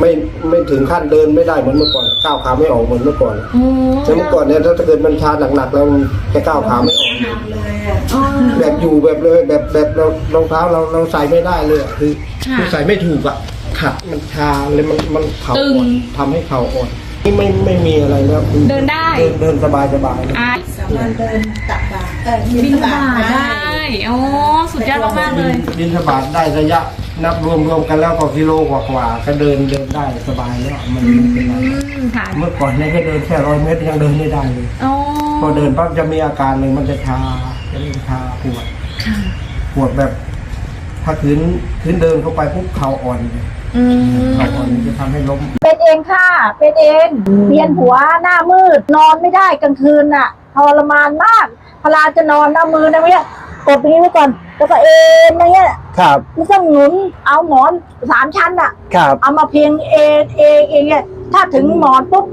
ไม่ไม่ถึงขั้นเดินไม่ได้เหมือนเมื่อก่อนก้าวขาไม่ออกเหมือนเมื่อก่อนโอ้แต่เมื่อก่อนเนี่ยถ้าเกิดมันชาหนักๆแล้วแค่ก้าวขาไม่ออก อ๋อ แบบอยู่แบบเลยแบบแบบเรารองเท้าเราเราใส่ไม่ได้เลยอะคือค่ะคือใส่ไม่ถูกอะขัดมันชาเลยมันมันเข่าตึงอ่อนทำให้เข่าอ่อนนี่ไม่ไม่มีอะไรแล้วคือเดินได้ เดินเดินสบายสบายๆนะ อะสามารถเดินตักบาตรเออบินบาตทได้ โอ้สุดยอดมากๆเลย บินสบายได้ระยะ นับรวมรวมกันแล้วก็กิโลกว่าๆก็เดินเดินได้สบายแล้วมันไม่เป็นไรอืมค่ะเมื่อก่อนเนี่ยแค่เดินแค่ร้อยเมตรยังเดินไม่ได้เลยโอ้พอเดินปั๊บจะมีอาการเลยมันจะชาจะเริ่มชาปวดค่ะปวดแบบ ถ้าขืนขืนเดินเข้าไปปุ๊บเข่าอ่อนเลยอืม เข่าอ่อนจะทำให้ล้ม เป็นเองค่ะ เป็นเองเวียนหัวหน้ามืด นอนไม่ได้กลางคืนน่ะทรมานมากพลาจะนอนเอามือนะเนี่ยกดตรงนี้ไว้ก่อน แล้วก็เอ็นอย่างเงี้ย ครับไม่ต้องหนุนเอาหมอนสามชั้นน่ะ ครับเอามาเพียงเอนเองเองเนี่ยถ้าถึงหมอนปุ๊บ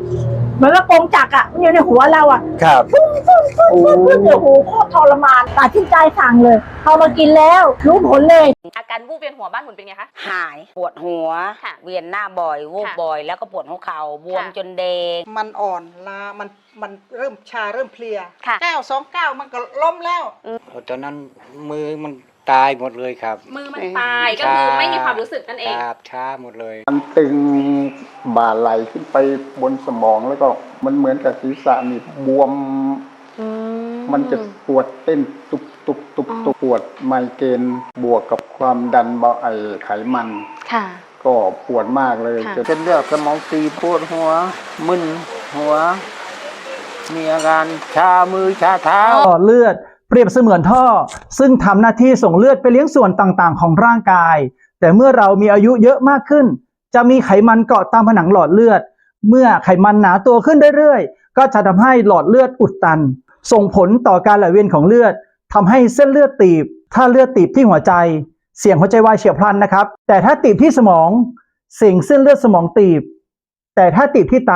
เหมือนกับกงจักรอะมันอยู่ในหัวเราอะครับฟึ้งฟึ้งฟึ้งฟึ้งฟึ้งเดี๋ยวโอ้โหโคตรทรมานตัดสินใจสั่งเลยเอามากินแล้วรู้ผลเลย อาการวูบเวียนหัวบ้านหมุนเป็นไงคะ หายปวดหัว ค่ะเวียนหน้าบ่อย วูบค่ะบ่อย แล้วก็ปวดหัวเข่าบวมค่ะ จนเดง มันอ่อนลามันมันเริ่มชาเริ่มเพลียค่ะก้าวสองก้าวมันก็ล้มแล้ว ตอนนั้นมือมัน ตายหมดเลยครับ มือมันตายก็คือไม่มีความรู้สึกนั่นเองครับช้าหมดเลยมันตึงบ่าไหลขึ้นไปบนสมองแล้วก็มันเหมือนกับศีรษะนี่บวม มันจะปวดเต้นตุบตุบตุบตุบปวดไมเกรนบวกกับความดันเบาไอไขมัน ค่ะ ก็ปวดมากเลยค่ะจะเส้นเลือดสมองตีบปวดหัว มึนหัว มีอาการชามือชาเท้าหลอดเลือด เปรียบเสมือนท่อ ซึ่งทำหน้าที่ส่งเลือดไปเลี้ยงส่วนต่างๆ ของร่างกาย แต่เมื่อเรามีอายุเยอะมากขึ้น จะมีไขมันเกาะตามผนังหลอดเลือด เมื่อไขมันหนาตัวขึ้นเรื่อยๆ ก็จะทำให้หลอดเลือดอุดตัน ส่งผลต่อการไหลเวียนของเลือดทำให้เส้นเลือดตีบ ถ้าเลือดตีบที่หัวใจ เสี่ยงหัวใจวายเฉียบพลันนะครับ แต่ถ้าตีบที่สมอง เสี่ยงเส้นเลือดสมองตีบ แต่ถ้าตีบที่ไต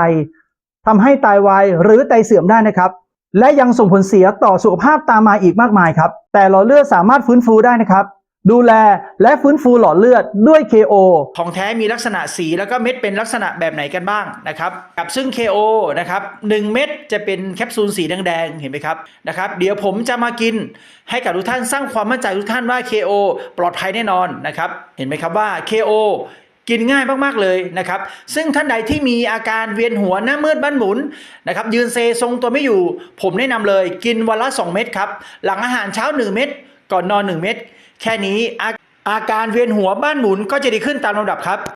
ทำให้ไตาวายหรือไตเสื่อมได้นะครับ และยังส่งผลเสียต่อสุขภาพตามมาอีกมากมายครับ แต่หลอดเลือดสามารถฟื้นฟูได้นะครับ ดูแลและฟื้นฟูหลอดเลือดด้วย KO ของแท้มีลักษณะสีแล้วก็เม็ดเป็นลักษณะแบบไหนกันบ้างนะครับกับซึ่ง KO นะครับ1เม็ดจะเป็นแคปซูลสีแดงๆเห็นไหมครับนะครับ เดี๋ยวผมจะมากินให้กับทุกท่านสร้างความมั่นใจทุกท่านว่า KO ปลอดภัยแน่นอนนะครับ เห็นไหมครับว่า KO กินง่ายมากๆเลยนะครับ ซึ่งท่านใดที่มีอาการเวียนหัวหน้ามืดบ้านหมุนนะครับยืนเซทรงตัวไม่อยู่ ผมแนะนำเลย กินวันละ 2 เม็ดครับ หลังอาหารเช้า 1 เม็ดก่อนนอน 1 เม็ดแค่นี้อาอาการเวียนหัวบ้านหมุนก็จะดีขึ้นตามลำดับครับ